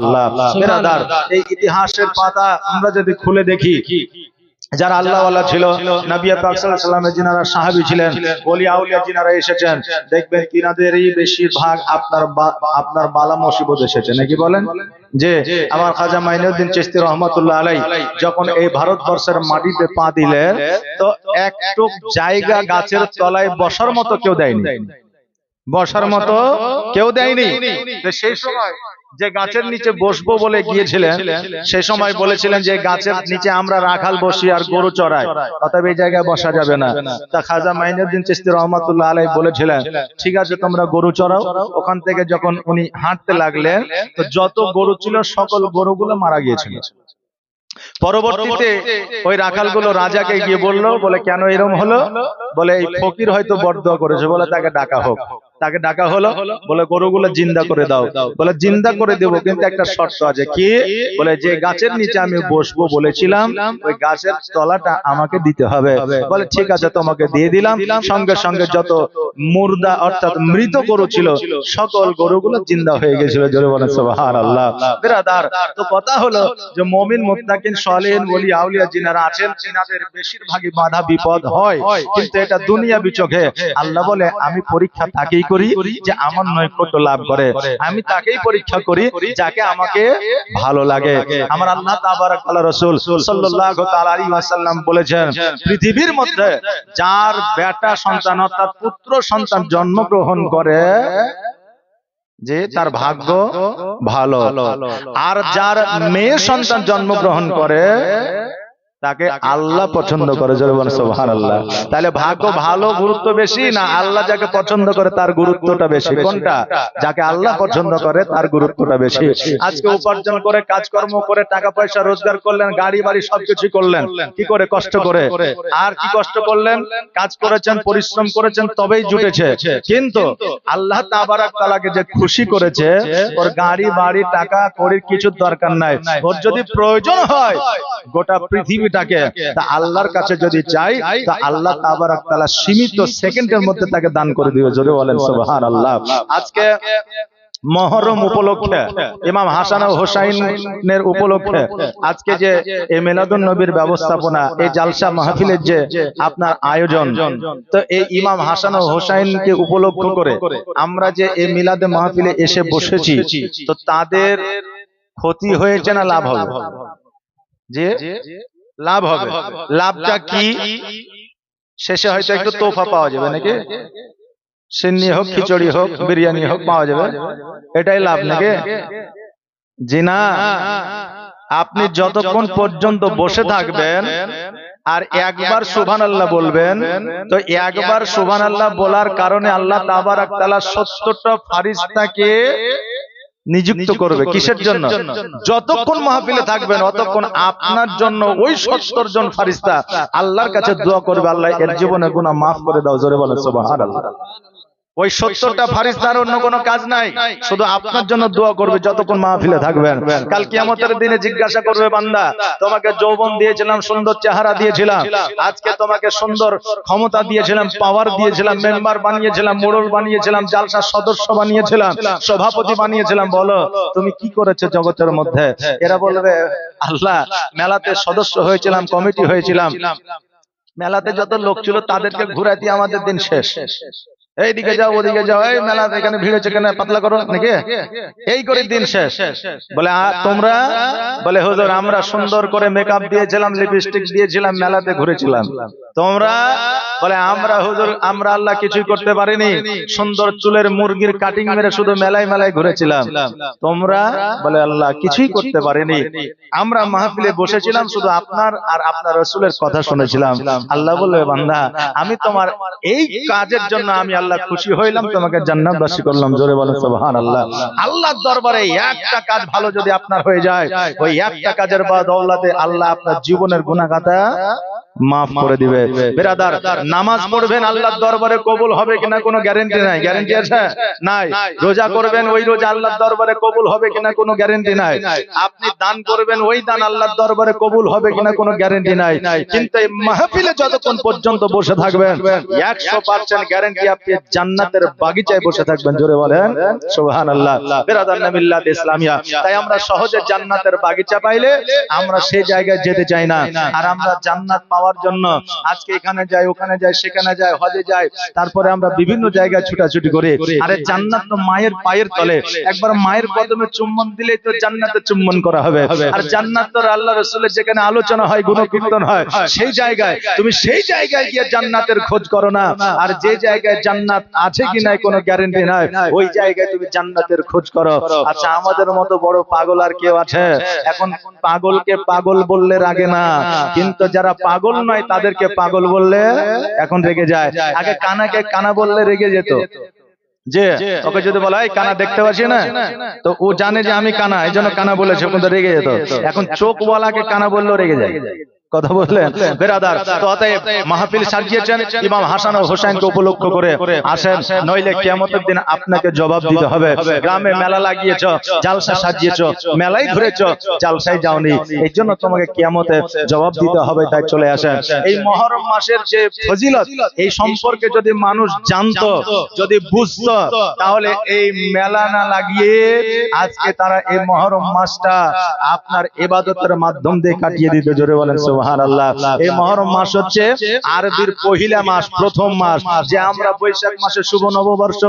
আল্লাহ। বেরাদার এই ইতিহাসের পাতা আমরা যদি খুলে দেখি যারা আল্লাহওয়ালা ছিল নবিয়া পাক সাল্লামের যিনারা সাহাবী ছিলেন ওলি আউলিয়া যিনারা এসেছেন দেখবেন তিনাদেরই বেশিরভাগ আপনার আপনার বালা মুসিবত এসেছে। নাকি বলেন? যে আমার খাজা মাইনুদ্দিন চিশতি রহমাতুল্লাহ আলাই যখন এই ভারতবর্ষের মাটিতে পা দিলেন তো একটু জায়গা গাছের তলায় বসার মতো কেউ দেয়নি। বসার মতো কেউ দেয়নি। সেই সময় যে গাছের নিচে বসবো বলে গিয়েছিলেন সে সময় বলেছিলেন যে গাছের নিচে আমরা রাখাল বসি আর গরু চড়াই। অতএব এই জায়গায় বসা যাবে না। তা খাজা মাইনুদ্দিন চিস্তি রহমাতুল্লাহ আলাই বলেছিলেন ঠিক আছে তোমরা গরু চড়াও। ওখান থেকে যখন উনি হাঁটতে লাগলেন তো যত গরু ছিল সকল গরুগুলো মারা গিয়েছিল। পরবর্তীতে ওই রাখালগুলো রাজাকে গিয়ে বলল বলে কেন এরম হলো? বলে এই ফকির হয়তো বরদোয়া করেছে বলে তাকে ডাকা হোক। তাকে ডাকা হলো বলে গরুগুলো জিন্দা করে দাও। বলে জিন্দা করে দেবো কিন্তু একটা শর্ত আছে। কি? বলে যে গাছের নিচে আমি বসবো বলেছিলাম ওই গাছের তলাটা আমাকে দিতে হবে। বলে ঠিক আছে তোমাকে দিয়ে দিলাম। সঙ্গে সঙ্গে যত মুর্দা অর্থাৎ মৃত গরু ছিল সকল গরুগুলো জিন্দা হয়ে গেছিল। জোরে বলে সুবহান আল্লাহ বিরাদার তো কথা হলো যে মমিন মুত্তাকিন সলিহিন ওলি আউলিয়া যিনারা আছেন তিনাদের বেশিরভাগই বাধা বিপদ হয়। কিন্তু এটা দুনিয়া বিচোখে আল্লাহ বলে আমি পরীক্ষা তাকেই করি যে আমার নৈকট্য লাভ করে। আমি তাকেই পরীক্ষা করি যাকে আমাকে ভালো লাগে। আমার আল্লাহ তাবারাক রাসূল সাল্লাল্লাহু তাআলা আলাইহি ওয়াসাল্লাম বলেছেন পৃথিবীর মধ্যে যার বেটা সন্তান অর্থাৎ পুত্র সন্তান জন্মগ্রহণ করে যে তার ভাগ্য ভালো। আর যার মেয়ে সন্তান জন্মগ্রহণ করে তাকে আল্লাহ পছন্দ করে সুবহানাল্লাহ। তাহলে ভাগ্য ভালো গুরুত্ব বেশি না আল্লাহ যাকে পছন্দ করে তার গুরুত্বটা বেশি? কোনটা? যাকে আল্লাহ পছন্দ করে তার গুরুত্বটা বেশি। আজকে উপার্জন করে কাজকর্ম করে টাকা পয়সা রোজগার করলেন গাড়ি বাড়ি সবকিছু করলেন। কি করে কষ্ট করে? আর কি কষ্ট করলেন? কাজ করেছেন পরিশ্রম করেছেন তবেই জুটেছে। কিন্তু আল্লাহ তাবারাক তাআলাকে যে খুশি করেছে ওর গাড়ি বাড়ি টাকা কড়ির কিছু দরকার নাই ওর যদি প্রয়োজন হয় গোটা পৃথিবীটাকে তা আল্লাহর কাছে যদি চাই তা আল্লাহ তাবারাক তাআলা সীমিত সেকেন্ডের মধ্যে তাকে দান করে দিবে জোরে বলেন সুবহানাল্লাহ। আজকে মহরম উপলক্ষে ইমাম হাসান হোসাইনের উপলক্ষে আজকে যে এই মিলাদুন নবীর ব্যবস্থাপনা এই জালসা মাহফিলের যে আপনার আয়োজন তো এই ইমাম হাসান ও হোসাইনকে উপলক্ষ করে আমরা যে এই মিলাদে মাহফিলে এসে বসেছি তো তাদের ক্ষতি হয়েছে না লাভ হবে? যে লাভ হবে। লাভটা কি? শেষে হয়তো একটু তোফা পাওয়া যাবে নাকি? সিন্নি হোক খিচুড়ি হোক বিরিয়ানি হোক পাওয়া যাবে। এটাই লাভ নাকি? জি না আপনি যতক্ষণ পর্যন্ত বসে থাকবেন আর একবার সুবহান আল্লাহ বলবেন তো একবার সুবহান আল্লাহ বলার কারণে আল্লাহ তাবারাক তাআলা সত্তরটা ফারিস্তাকে নিযুক্ত করবে কিসের জন্য? যতক্ষণ মাহফিলে থাকবেন অতক্ষণ আপনার জন্য ওই সত্তর জন ফারিস্তা আল্লাহর কাছে দোয়া করবে আল্লাহ এর জীবনে গুণা মাফ করে দাও জোরে বলে সুবহানাল্লাহ। ওই সত্তরটা ফারিস্তার অন্য কোনো কাজ নাই। শুধু আপনার জন্য দোয়া করবে যতক্ষণ মাহফিলে থাকবেন। কাল কিয়ামতের দিনে জিজ্ঞাসা করবে বান্দা তোমাকে যৌবন দিয়েছিলাম সুন্দর চেহারা দিয়েছিলাম। আজকে তোমাকে সুন্দর ক্ষমতা দিয়েছিলাম পাওয়ার দিয়েছিলাম মেম্বার বানিয়েছিলাম মোড়ল বানিয়েছিলাম জালসার সদস্য বানিয়েছিলাম সভাপতি বানিয়েছিলাম বলো তুমি কি করেছ জগতের মধ্যে? এরা বলবে আল্লাহ মেলাতে সদস্য হয়েছিলাম কমিটি হয়েছিলাম। মেলাতে যত লোক ছিল তাদেরকে ঘুরাই দিয়ে আমাদের দিন শেষ। এইদিকে যাও ওদিকে যাও এই মেলা এখানে ভিড় হচ্ছে কেন পাতলা করো নাকি? এই করে দিন শেষ। বলে তোমরা বলে হুজুর আমরা সুন্দর করে মেকআপ দিয়েছিলাম লিপস্টিক দিয়েছিলাম মেলাতে ঘুরেছিলাম। তোমরা বলে, আমরা হুজুর, আমরা আল্লাহ কিছুই করতে পারিনি। সুন্দর চুলের মুরগির কাটিং মেরে শুধু মেলায় মেলায় ঘুরেছিলাম। তোমরা বলে, আল্লাহ কিছুই করতে পারিনি। আমরা মাহফিলে বসেছিলাম, শুধু আপনার আর আপনার রসুলের কথা শুনেছিলাম। আল্লাহ বলবে বান্দা, আমি তোমার এই কাজের জন্য আমি আল্লাহ খুশি হইলাম, তোমাকে জান্নাতবাসী করলাম। জোরে বলেন সুবহান আল্লাহ আল্লাহর দরবারে একটা কাজ ভালো যদি আপনার হয়ে যায়, ওই একটা কাজের বা দৌলাতে আল্লাহ আপনার জীবনের গুনাহগাতা মাফ করে দিবে। বেরাদার নামাজ পড়বেন আল্লাহর দরবারে কবুল হবে কিনা কোনো গ্যারেন্টি নাই। গ্যারেন্টি আছে? নাই। রোজা করবেন ওই রোজা আল্লাহর দরবারে কবুল হবে কিনা কোনো গ্যারেন্টি নাই। আপনি দান করবেন ওই দান আল্লাহর দরবারে কবুল হবে কিনা কোনো গ্যারেন্টি নাই। কিন্তু এই মাহফিলে যতক্ষণ পর্যন্ত বসে থাকবেন একশো পার্সেন্ট গ্যারেন্টি আপনি জান্নাতের বাগিচায় বসে থাকবেন। জোরে বলেন। সুবহান আল্লাহ বেরাদার নামিল্লাত ইসলামিয়া তাই আমরা সহজে জান্নাতের বাগিচা পাইলে আমরা সেই জায়গায় যেতে চাই না আর আমরা জান্নাত পাওয়ার জন্য। আজকে এখানে যাই, ওখানে যাই, সেখানে যাই, হজে যাই। তারপরে আমরা বিভিন্ন জায়গায় ছুটাছুটি করি। আরে জান্নাত তো মায়ের পায়ের তলে। একবার মায়ের কদমে চুম্বন দিলেই তো জান্নাতে চুম্বন করা হবে। আর জান্নাত তো আল্লাহ রসুলের যেখানে আলোচনা হয়, গুণকীর্তন হয়, সেই জায়গায়, তুমি সেই জায়গায় গিয়ে জান্নাতের খোঁজ করো না। আর যে জায়গায় জান্নাত আছে কি নাই, কোনো গ্যারেন্টি নাই, ওই জায়গায় তুমি জান্নাতের খোঁজ করো। আচ্ছা আমাদের মতো বড় পাগল আর কেউ আছে? এখন পাগলকে পাগল বললে রাগে না। কিন্তু যারা পাগল নয় তাদেরকে পাগল বললে এখন রেগে যায়। আগে কানাকে কানা বললে রেগে যেত। যে ওকে যদি বলা হয় কানা দেখতে পাচ্ছি না তো ও জানে যে আমি কানা এই জন্য কানা বলেছে রেগে যেত। এখন চোখ বলাকে কানা বললেও রেগে যায়। কথা বললেন। বেরাদার তো অতএব মাহফিল সাজিয়েছেন ইমাম হাসান ও হোসেনকে উপলক্ষ করে আসেন। নইলে কিয়ামতের দিন আপনাকে জবাব দিতে হবে। গ্রামে মেলা লাগিয়েছ জালসা সাজিয়েছ মেলাই ঘুরেছ জালসায় যাওনি। এই জন্য তোমাকে কিয়ামতে জবাব দিতে হবে তাই চলে আসেন। এই মহরম মাসের যে ফজিলত এই সম্পর্কে যদি মানুষ জানতো যদি বুঝতো তাহলে এই মেলা না লাগিয়ে আজকে তারা এই মহরম মাসটা আপনার এবাদতের মাধ্যম দিয়ে কাটিয়ে দিতে জোরে বলেন সুবহানাল্লাহ। এই মহরম মাস হচ্ছে আরবির পহিলা মাস প্রথম মাস যে আমরা বৈশাখ মাসে শুভ নববর্ষ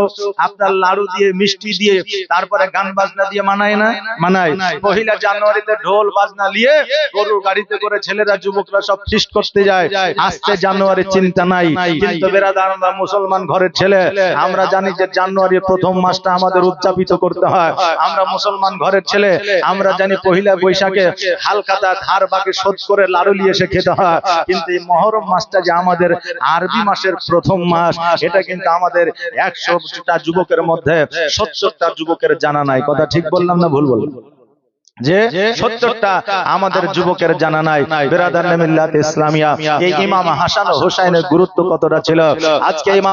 আপনার লাড়ু দিয়ে মিষ্টি দিয়ে তারপরে গান বাজনা দিয়ে মানায় না? মানায়। পহিলা জানুয়ারিতে ঢোল বাজনা নিয়ে গরুর গাড়িতে করে ছেলেরা যুবকরা সব ফিস্ট করতে যায়। আসছে জানুয়ারি চিন্তা নাই। কিন্তু বেরাদার আমরা মুসলমান ঘরের ছেলে আমরা জানি যে জানুয়ারির প্রথম মাসটা আমাদের উদযাপিত করতে হয়। আমরা মুসলমান ঘরের ছেলে আমরা জানি পহিলা বৈশাখে হালকাতা ধার বাকি শোধ করে লাড়ু নিয়ে এসে খেতে হয়। কিন্তু এই মহরম মাসটা যে আমাদের আরবি মাসের প্রথম মাস, এটা কিন্তু আমাদের একশোটা যুবকের মধ্যে সত্তরটা যুবকের জানা নাই। কথা ঠিক বললাম না ভুল বললাম? যে সত্তরটা আমাদের যুবকের জানা নাই। বেরাদার ইসলামিয়া, এই ইমাম হাসান হোসাইনের গুরুত্ব কতটা ছিল? আজকে ইমাম